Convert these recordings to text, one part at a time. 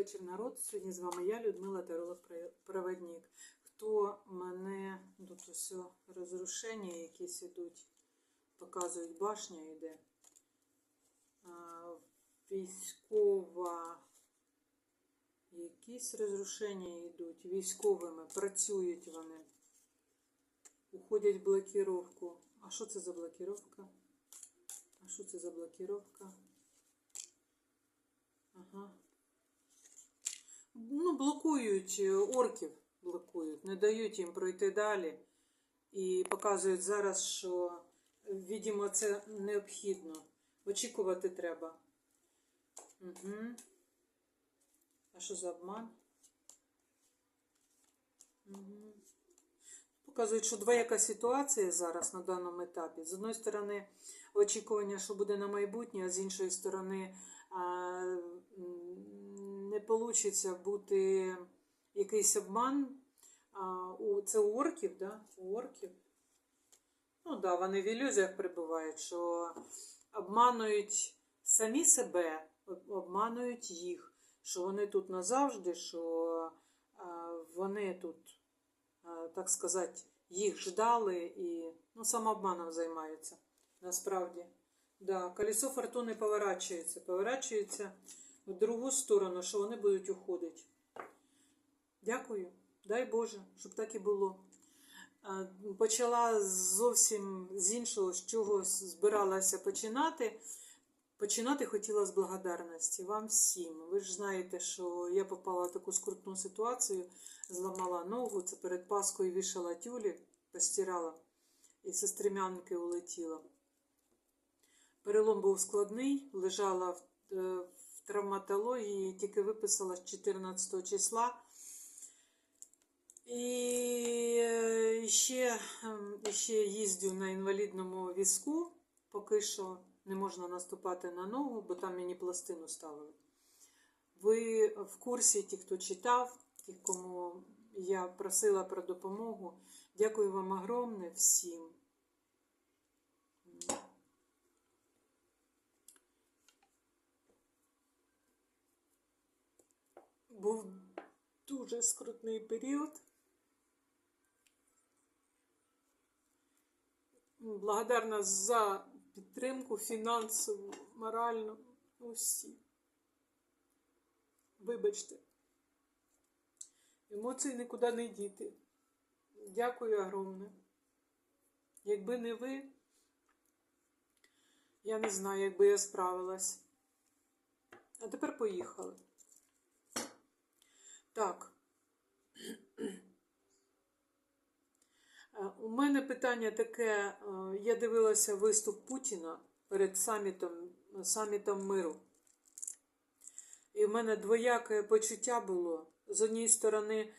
вечір, народ. Сьогодні з вами я, Людмила Таролог Проводник. Хто мене тут усе розрушення якісь ідуть, показують, башня йде. Військова. Якісь розрушення йдуть. Військовими працюють вони. Уходять в блокировку. А що це за блокировка? А що це за блокировка? Ага. Ну, блокують е, орків, блокують, не дають їм пройти далі. І показують зараз, що, відомо, це необхідно. Очікувати треба. Угу. А що за обман? Угу. Показують, що двояка ситуація зараз на даному етапі. З одної сторони, очікування, що буде на майбутнє, а з іншої сторони, не вийде бути якийсь обман. У, це у орків, да? У орків. Ну так, да, вони в ілюзіях перебувають, що обманують самі себе, обманують їх, що вони тут назавжди, що вони тут, так сказати, їх ждали і ну, самообманом займаються. Насправді. Да, колесо фортуни поворачується, поворачується в другу сторону, що вони будуть уходити. Дякую. Дай Боже, щоб так і було. Почала зовсім з іншого, з чого збиралася починати. Починати хотіла з благодарності вам всім. Ви ж знаєте, що я попала в таку скрутну ситуацію, зламала ногу, це перед Паскою вішала тюлі, постирала і зі улетіла. Перелом був складний, лежала е, в травматології, тільки виписала з 14 числа. І е, ще, ем, ще їздю на інвалідному візку, поки що не можна наступати на ногу, бо там мені пластину ставили. Ви в курсі, ті, хто читав, ті, кому я просила про допомогу. Дякую вам огромне всім. Був дуже скрутний період. Благодарна за підтримку фінансову, моральну, усі. Вибачте. Емоції нікуди не діти. Дякую огромне. Якби не ви, я не знаю, як би я справилась. А тепер поїхали. Так. Е, У мене питання таке: е, я дивилася виступ Путіна перед самітом, самітом миру. І в мене двояке почуття було. З однієї сторони, е,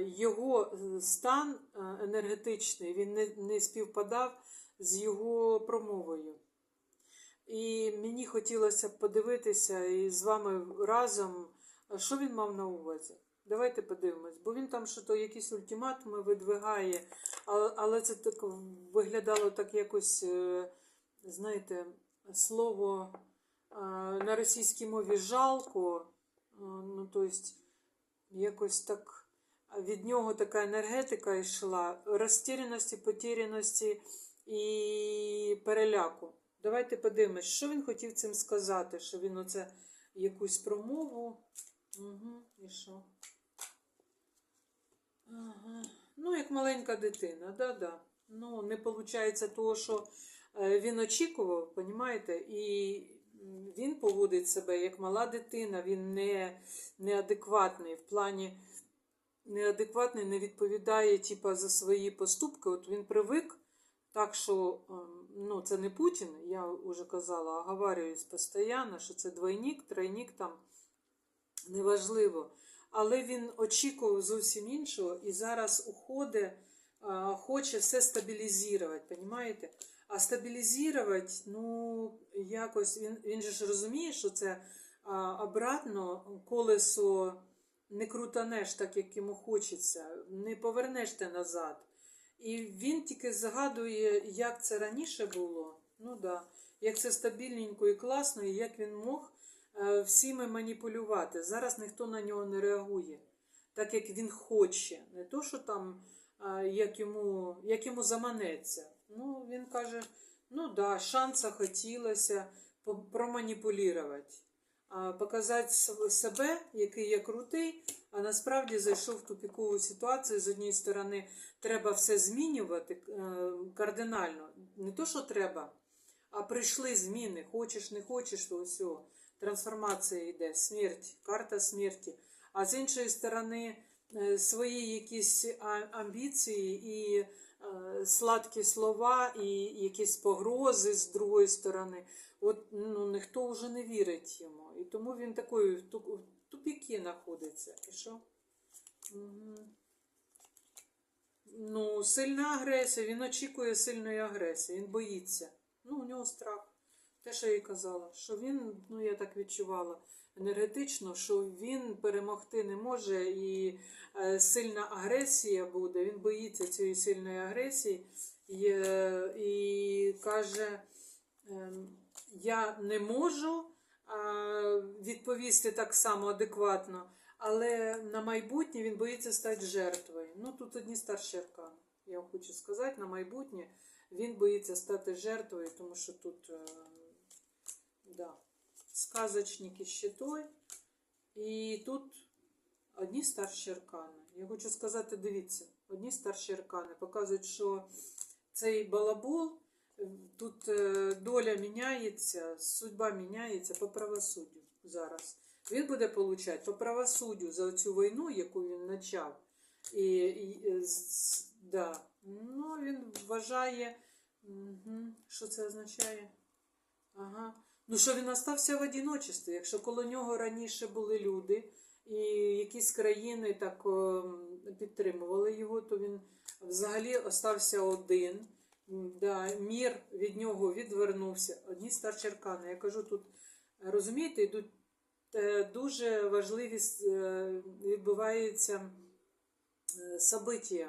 його стан е, енергетичний він не, співпадав з його промовою. І мені хотілося подивитися і з вами разом, що він мав на увазі. Давайте подивимось, бо він там що то якісь ультиматуми видвигає, але це так виглядало так якось, е, знаєте, слово е, на російській мові жалко. е, Ну, тобто, якось так від нього така енергетика йшла, розтіряності, потеряності і переляку. Давайте подивимось, що він хотів цим сказати, що він оце якусь промову. Угу, і що? Ага. Ну, як маленька дитина, да-да. Ну, не виходить того, що е, він очікував, понімаєте? І він поводить себе як мала дитина, він не, неадекватний в плані неадекватний, не відповідає типа, за свої поступки. От він привик, так що ем, ну, це не Путін, я вже казала, оговарююсь постійно, що це двойник, тройник там неважливо. Але він очікував зовсім іншого і зараз уходить, хоче все стабілізувати, розумієте? А стабілізувати, ну, якось він, він же ж розуміє, що це а, обратно колесо не крутанеш так, як йому хочеться, не повернеш те назад. І він тільки згадує, як це раніше було. Ну да, як це стабільненько і класно, і як він мог всіми маніпулювати. Зараз ніхто на нього не реагує, так як він хоче. Не то, що там е, як йому, як йому заманеться. Ну, він каже: ну да, шанса хотілося проманіпулювати. Показати себе, який я крутий, а насправді зайшов в тупікову ситуацію. З однієї сторони, треба все змінювати е, кардинально. Не то, що треба, а прийшли зміни. Хочеш, не хочеш, то все. Трансформація йде, смерть, карта смерті. А з іншої сторони, е, свої якісь амбіції і е, сладкі слова, і якісь погрози з другої сторони. От ну, ніхто вже не вірить йому. І тому він такий в в тупіки знаходиться. І що? Угу. Ну, сильна агресія, він очікує сильної агресії, він боїться. Ну, у нього страх. Те, що я їй казала, що він, ну я так відчувала енергетично, що він перемогти не може і е, сильна агресія буде. Він боїться цієї сильної агресії і, і каже: ем, Я не можу відповісти так само адекватно, але на майбутнє він боїться стати жертвою. Ну тут одні старші аркани. Я хочу сказати, на майбутнє він боїться стати жертвою, тому що тут е, да, сказочник і щитой. І тут одні старші аркани. Я хочу сказати, дивіться, одні старші аркани показують, що цей балабол, е, тут е, доля міняється, судьба міняється по правосуддю зараз. Він буде получати по правосуддю за цю війну, яку він почав. І, і да. ну, він вважає, угу. що це означає? Ага. Ну, що він остався в одиночестві, якщо коло нього раніше були люди, і якісь країни так ем, підтримували його, то він взагалі остався один. Да, мір від нього відвернувся. Одні старші. Я кажу, тут розумієте, йдуть е, дуже важливі е, відбуваються е, события.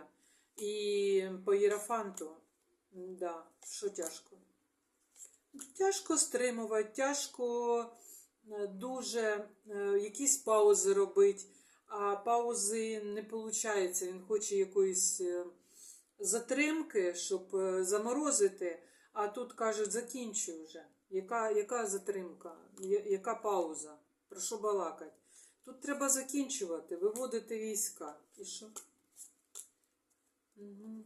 І по Єрофанту, м, да, що тяжко. Тяжко стримувати, тяжко е, дуже е, якісь паузи робити, а паузи не виходить. Він хоче якоїсь е, затримки, щоб заморозити, а тут кажуть, закінчуй вже. Яка, яка затримка, яка пауза? Про що балакать? Тут треба закінчувати, виводити війська. І що? Угу.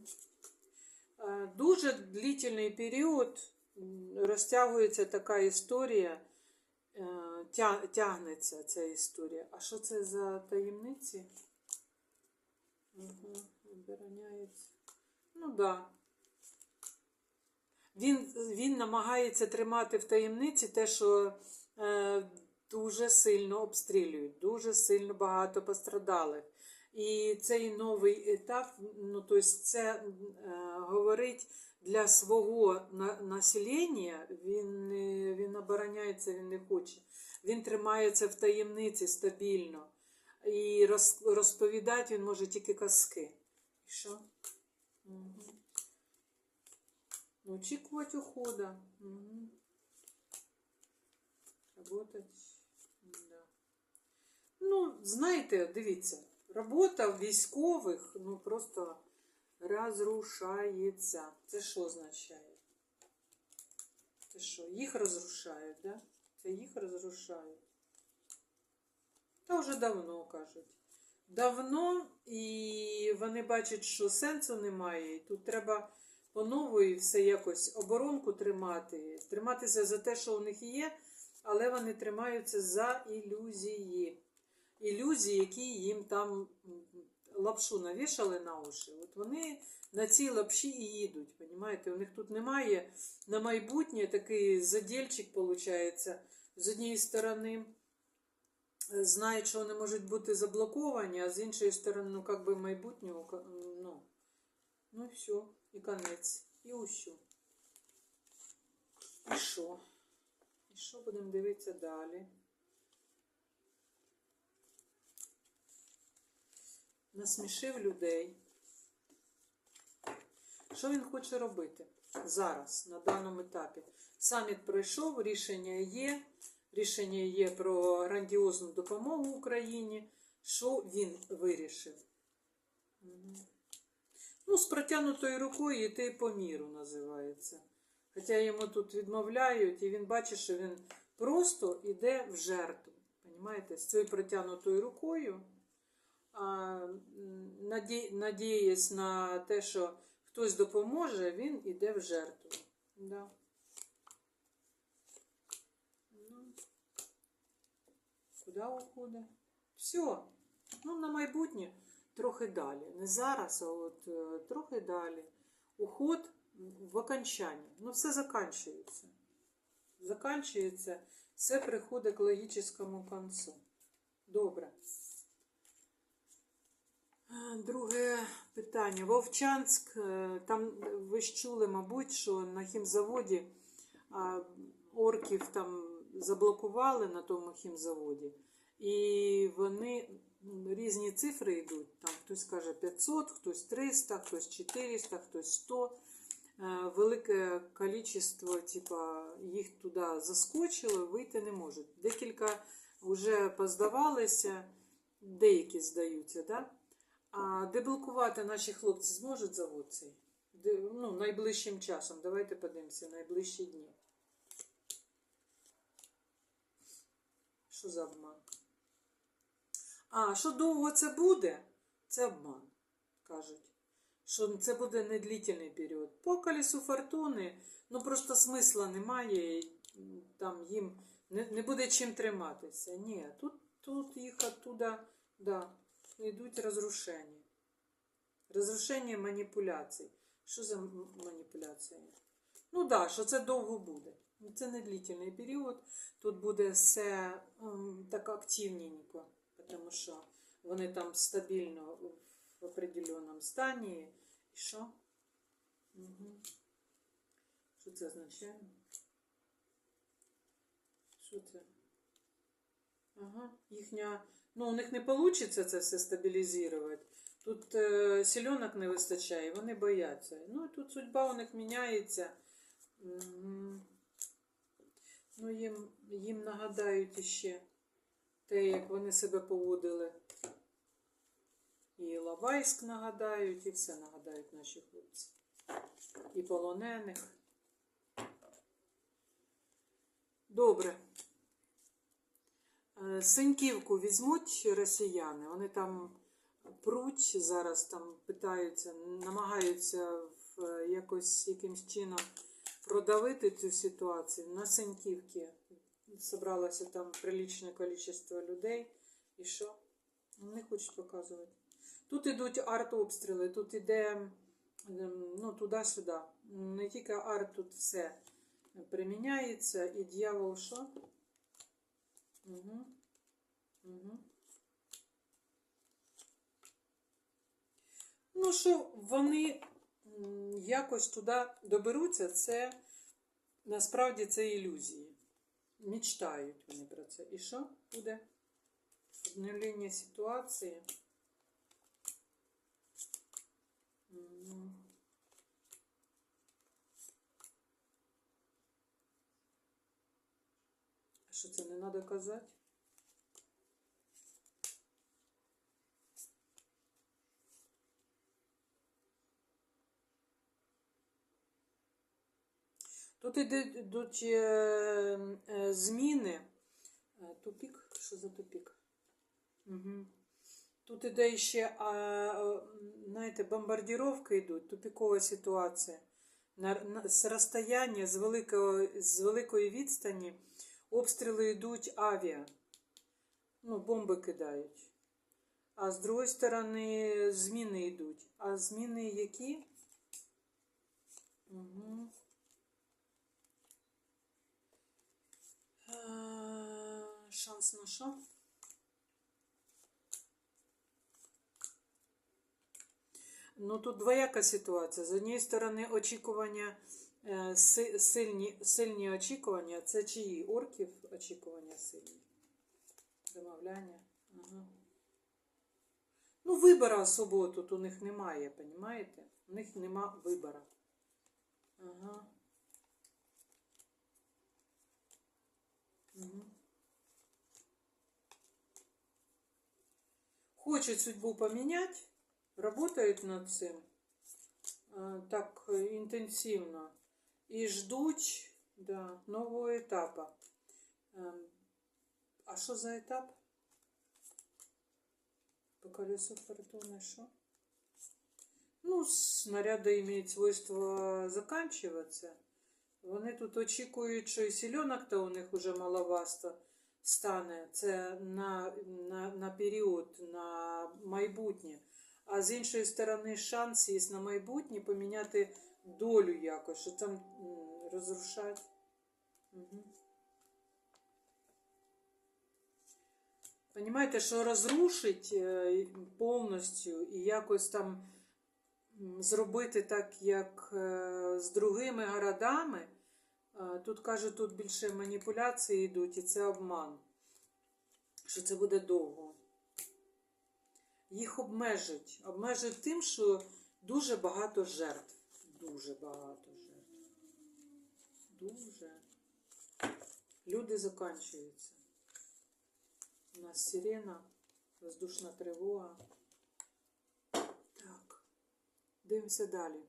Дуже длительний період розтягується така історія, е, тягнеться ця історія. А що це за таємниці? Обороняється. Ну так. Да. Він, він намагається тримати в таємниці те, що е, дуже сильно обстрілюють, дуже сильно багато пострадалих. І цей новий етап, ну тобто це е, говорить для свого населення, він, він обороняється, він не хоче. Він тримається в таємниці стабільно. І роз, розповідати він може тільки казки. І що? Угу. Очікувати ухода. Угу. Работать. Да. Ну, знаєте, дивіться, робота військових ну просто розрушається. Це що означає? Це що? Їх розрушають, да? Це їх розрушають. Та вже давно кажуть. Давно і вони бачать, що сенсу немає. І тут треба по нової все якось оборонку тримати, триматися за те, що у них є, але вони тримаються за ілюзії. Ілюзії, які їм там лапшу навішали на уші. От вони на цій лапші і їдуть. Понімаєте? У них тут немає на майбутнє такий задільчик, виходить, з однієї сторони. Знають, що вони можуть бути заблоковані, а з іншої сторони, ну, як би майбутнього, ну, ну і все, і конець, і усьо. І що? І що будемо дивитися далі? Насмішив людей. Що він хоче робити зараз, на даному етапі? Саміт пройшов, рішення є. рішення є про грандіозну допомогу Україні. Що він вирішив? Ну, з протягнутою рукою йти по міру називається. Хоча йому тут відмовляють, і він бачить, що він просто йде в жертву. Понімаєте? З цією протягнутою рукою. Надіясь на те, що хтось допоможе, він йде в жертву. Да. Ну, куди уходить? Все. Ну, на майбутнє трохи далі. Не зараз, а от е, трохи далі. Уход в окончанні. Ну, все заканчується. Заканчується, все приходить к логічному концу. Добре. Е, Друге питання. Вовчанськ, е, там ви ж чули, мабуть, що на хімзаводі орків там заблокували на тому хімзаводі, і вони різні цифри йдуть. Там хтось каже 500, хтось 300, хтось 400, хтось 100. Е, Велике кількість, типа, їх туди заскочило, вийти не можуть. Декілька вже поздавалися, деякі здаються, да? А деблокувати наші хлопці зможуть завод цей? Де- Ну, найближчим часом. Давайте подивимося, найближчі дні. Що за обман? А, що довго це буде? Це обман, кажуть. Що це буде недлительний період. По колесу фортуни, ну просто смисла немає, там їм не, не буде чим триматися. Ні, тут, тут їх оттуда, да, йдуть розрушення. Розрушення маніпуляцій. Що за маніпуляції? Ну так, да, що це довго буде. Це не длительний період. Тут буде все ем, так активненько, тому що вони там стабільно в определеному стані. І що? Угу. Що це означає? Що це? Ага, їхня. Ну, у них не вийде це все стабілізувати. Тут е, сільонок не вистачає, вони бояться. Ну, і тут судьба у них міняється. Ну, їм, їм нагадають іще те, як вони себе поводили. І Іловайськ нагадають, і все нагадають наші хлопці. І полонених. Добре. Е, Синьківку візьмуть росіяни, вони там пруть зараз, там питаються, намагаються в е, якось якимсь чином продавити цю ситуацію. На Синьківці зібралося там приличне кількість людей. І що? Не хочуть показувати. Тут ідуть артобстріли, тут іде ем, ну, туди-сюди. Не тільки арт, тут все приміняється, і дьявол що? Угу. Угу. Ну, що вони якось туди доберуться, це насправді це ілюзії. Мічтають вони про це. І що буде? Обновлення ситуації. Мгм. А що це не треба казати? Тут ідуть, е, е, зміни. Е, Тупік? Що за тупік? Угу. Тут іде ще, знаєте, бомбардировки йдуть, тупікова ситуація. З розстояння, з, великого, з великої відстані обстріли йдуть авіа. Ну, бомби кидають. А з другої сторони зміни йдуть. А зміни які? Угу. Шанс на що? Ну, тут двояка ситуація. З однієї сторони, очікування, Е, сильні сильні очікування. Це чиї? Орків очікування сильні. Замовляння. Ага. Ну, вибора особо тут у них немає, розумієте? У них нема вибора. Ага. Угу. Хочуть судьбу поміняти, працюють над цим э, так э, інтенсивно і ждуть да, нового. Ем, А що за етап? По колесу фортуны что? Ну, снаряди мають свойство заканчиваться. Вони тут очікують, що і сільонок то у них уже маловасто стане. Це на, на, на період, на майбутнє. А з іншої сторони, шанс є на майбутнє поміняти долю якось, що там розрушать. Угу. Понимаєте, що розрушить е, повністю і якось там зробити так, як е, з другими городами. е, Тут кажуть, тут більше маніпуляції йдуть, і це обман. Що це буде довго. Їх обмежать. Обмежать тим, що дуже багато жертв. Дуже багато жертв. Дуже. Люди заканчуються. У нас сирена, воздушна тривога. Так, дивимося далі.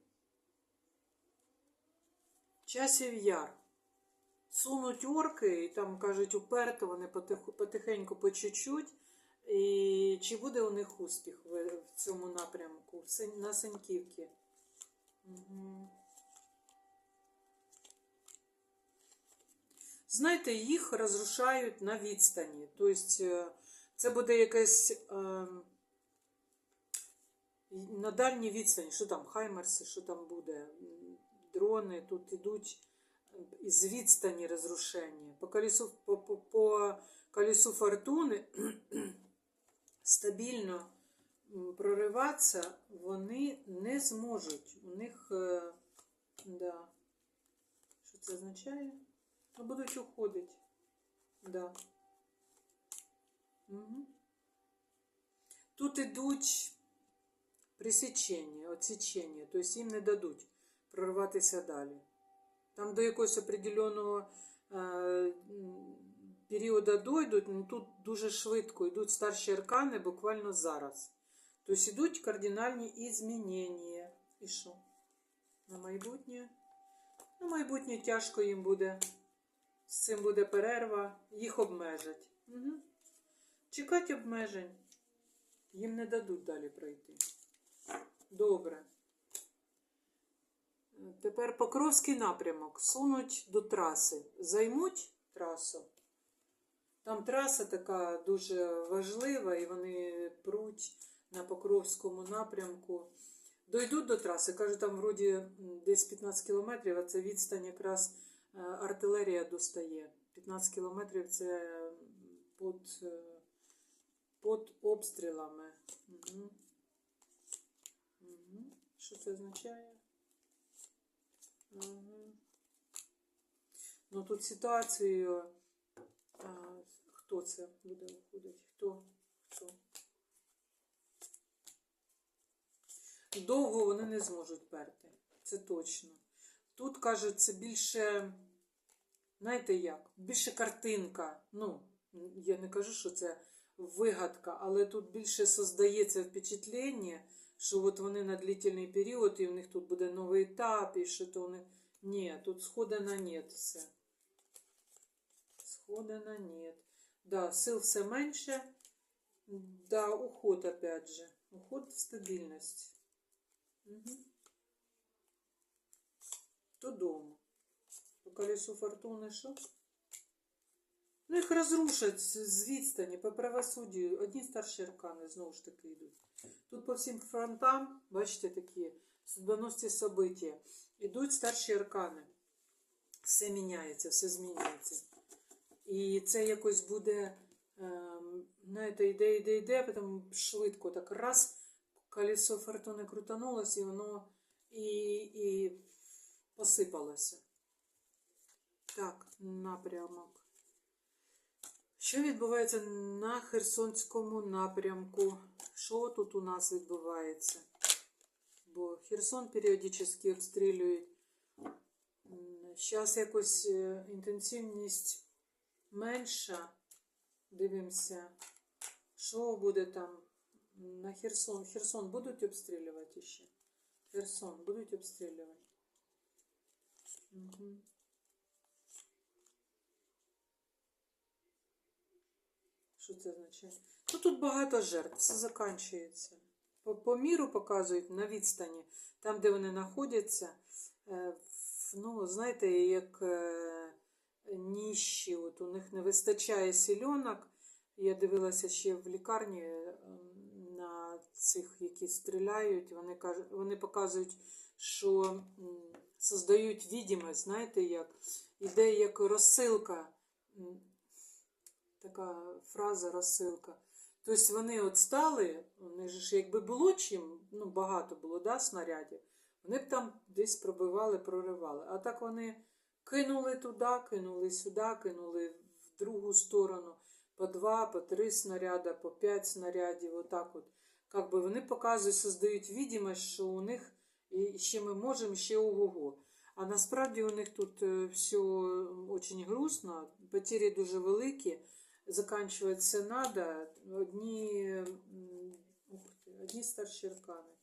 Часів яр. Сунуть орки, і там кажуть, уперто вони потихеньку по чуть-чуть. І чи буде у них успіх в, цьому напрямку? На Синьківці? Знаєте, їх розрушають на відстані. Тобто е, це буде якесь е, на дальній відстані, що там, Хаймерси, що там буде, дрони тут ідуть із відстані розрушення. По колесу, по, по, по колесу фортуни стабільно прориватися вони не зможуть. У них, е, да. що це означає? Ну, будуть уходити. Да. Угу. Тут ідуть присічення, отсічення, тобто їм не дадуть прорватися далі. Там до якогось определеного е, періоду дойдуть, ну тут дуже швидко йдуть старші аркани буквально зараз. Тобто йдуть кардинальні змінення. І що? На майбутнє? На майбутнє тяжко їм буде. З цим буде перерва, їх обмежать. Угу. Чекати обмежень. Їм не дадуть далі пройти. Добре. Тепер Покровський напрямок. Сунуть до траси. Займуть трасу. Там траса така дуже важлива, і вони пруть на Покровському напрямку. Дойдуть до траси, кажуть, там вроді десь 15 кілометрів, а це відстань якраз е, артилерія достає. 15 кілометрів це під, е, під обстрілами. Угу. Угу. Що це означає? Угу. Ну тут ситуацію. А, хто це буде виходити? Хто? Хто? Довго вони не зможуть перти. Це точно. Тут кажуть, це більше, знаєте як, більше картинка. Ну, я не кажу, що це вигадка, але тут більше создається впечатлення, що от вони на длительний період, і в них тут буде новий етап, і що то вони. Ні, тут сходи на нет все. Сходи на нет. Да, сил все менше. Да, уход опять же. Уход в стабільність. Додому. По колесу фортуни що? Ну, їх розрушать з відстані по правосуддю. Одні старші аркани знову ж таки йдуть. Тут по всім фронтам, бачите, такі судьбоносці события. Ідуть старші аркани. Все міняється, все змінюється. І це якось буде, ем, знаєте, йде, йде, йде, потім швидко так раз, колесо фортуни крутанулось, і воно і, і посипалося. Так, напрямок. Що відбувається на Херсонському напрямку? Що тут у нас відбувається? Бо Херсон періодично обстрілюють. Зараз якось е, інтенсивність менша. Дивимося, що буде там На Херсон. Херсон будуть обстрілювати ще? Херсон будуть обстрілювати. Угу. Що це означає? Ну тут багато жертв, все закінчується. По, по міру показують на відстані, там, де вони знаходяться. Е, ну, знаєте, як е, ніщі, от у них не вистачає сільонок. Я дивилася ще в лікарні е, на цих, які стріляють. Вони кажуть, вони показують, що создають відімость, знаєте, як іде як розсилка. Така фраза розсилка. Тобто вони от стали, вони ж якби було чим, ну багато було да, снарядів, вони б там десь пробивали, проривали. А так вони кинули туди, кинули сюди, кинули в другу сторону по два, по три снаряда, по п'ять снарядів. Отак от. Как би вони показують, создають відомість, що у них ще ми можемо, ще ого-го. А насправді у них тут е, все дуже грустно, потери дуже великі. Заканчивать все надо. Одні, одні старші аркани.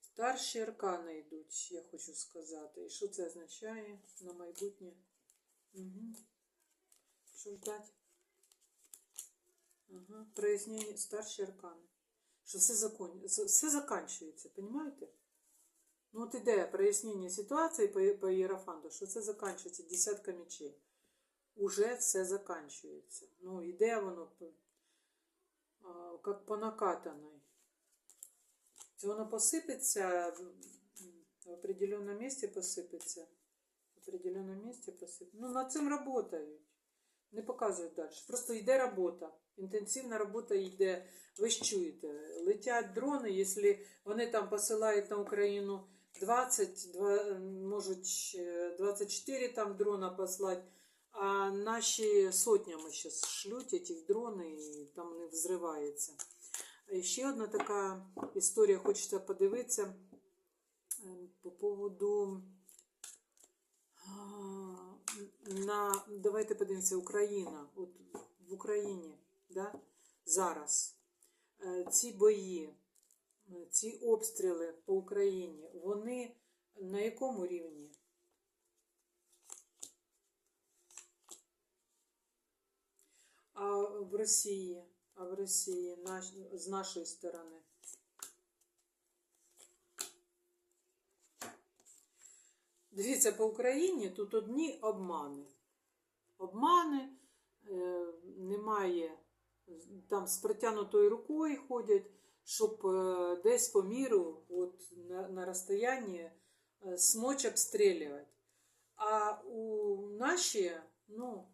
Старші аркани йдуть, я хочу сказати. І що це означає на майбутнє? Угу. Що ждать? Ага. Прояснення старші аркани. Що все, закон... все заканчується, понимаете? Ну, от іде прояснення ситуації по, по Єрофанту, що це заканчується десятка мечей уже все заканчивается. Ну, іде воно а, як по накатанной. Це воно посипеться, в определенном месте посипеться. В определенном месте посипеться. Ну, над цим работають. Не показують далі. Просто йде робота. Інтенсивна робота йде. Ви ж чуєте, летять дрони, якщо вони там посилають на Україну 20, два- можуть е, 24 там дрона послати, а наші сотнями зараз шлють ці дрони і там вони взриваються. І ще одна така історія, хочеться подивитися е, по поводу. На, давайте подивимося, Україна. От в Україні да, зараз е, ці бої, е, ці обстріли по Україні, вони на якому рівні? А в Росії, а в Росії наш, з нашої сторони. Дивіться, по Україні тут одні обмани. Обмани, е, немає, там з протягнутою рукою ходять, щоб е, десь по міру, от на, на розстоянні, е, смочь обстрілювати. А у наші, ну,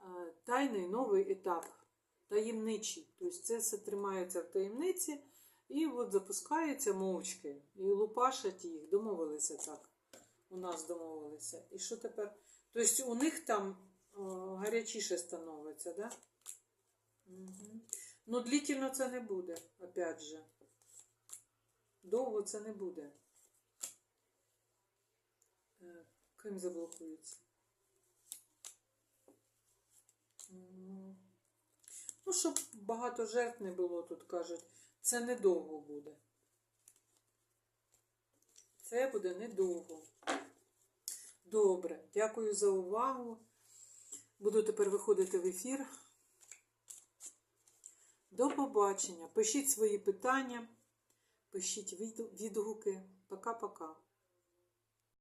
е, тайний новий етап, таємничий. Тобто це все тримається в таємниці і от запускається мовчки. І лупашать їх, домовилися так. У нас домовилися. І що тепер? Тобто у них там о, гарячіше становиться, да? Угу. Ну, длительно це не буде, опять же. Довго це не буде. Ким заблокується? Ну, щоб багато жертв не було, тут кажуть, це недовго буде. Це буде недовго. Добре, дякую за увагу. Буду тепер виходити в ефір. До побачення. Пишіть свої питання, пишіть відгуки. Пока-пока.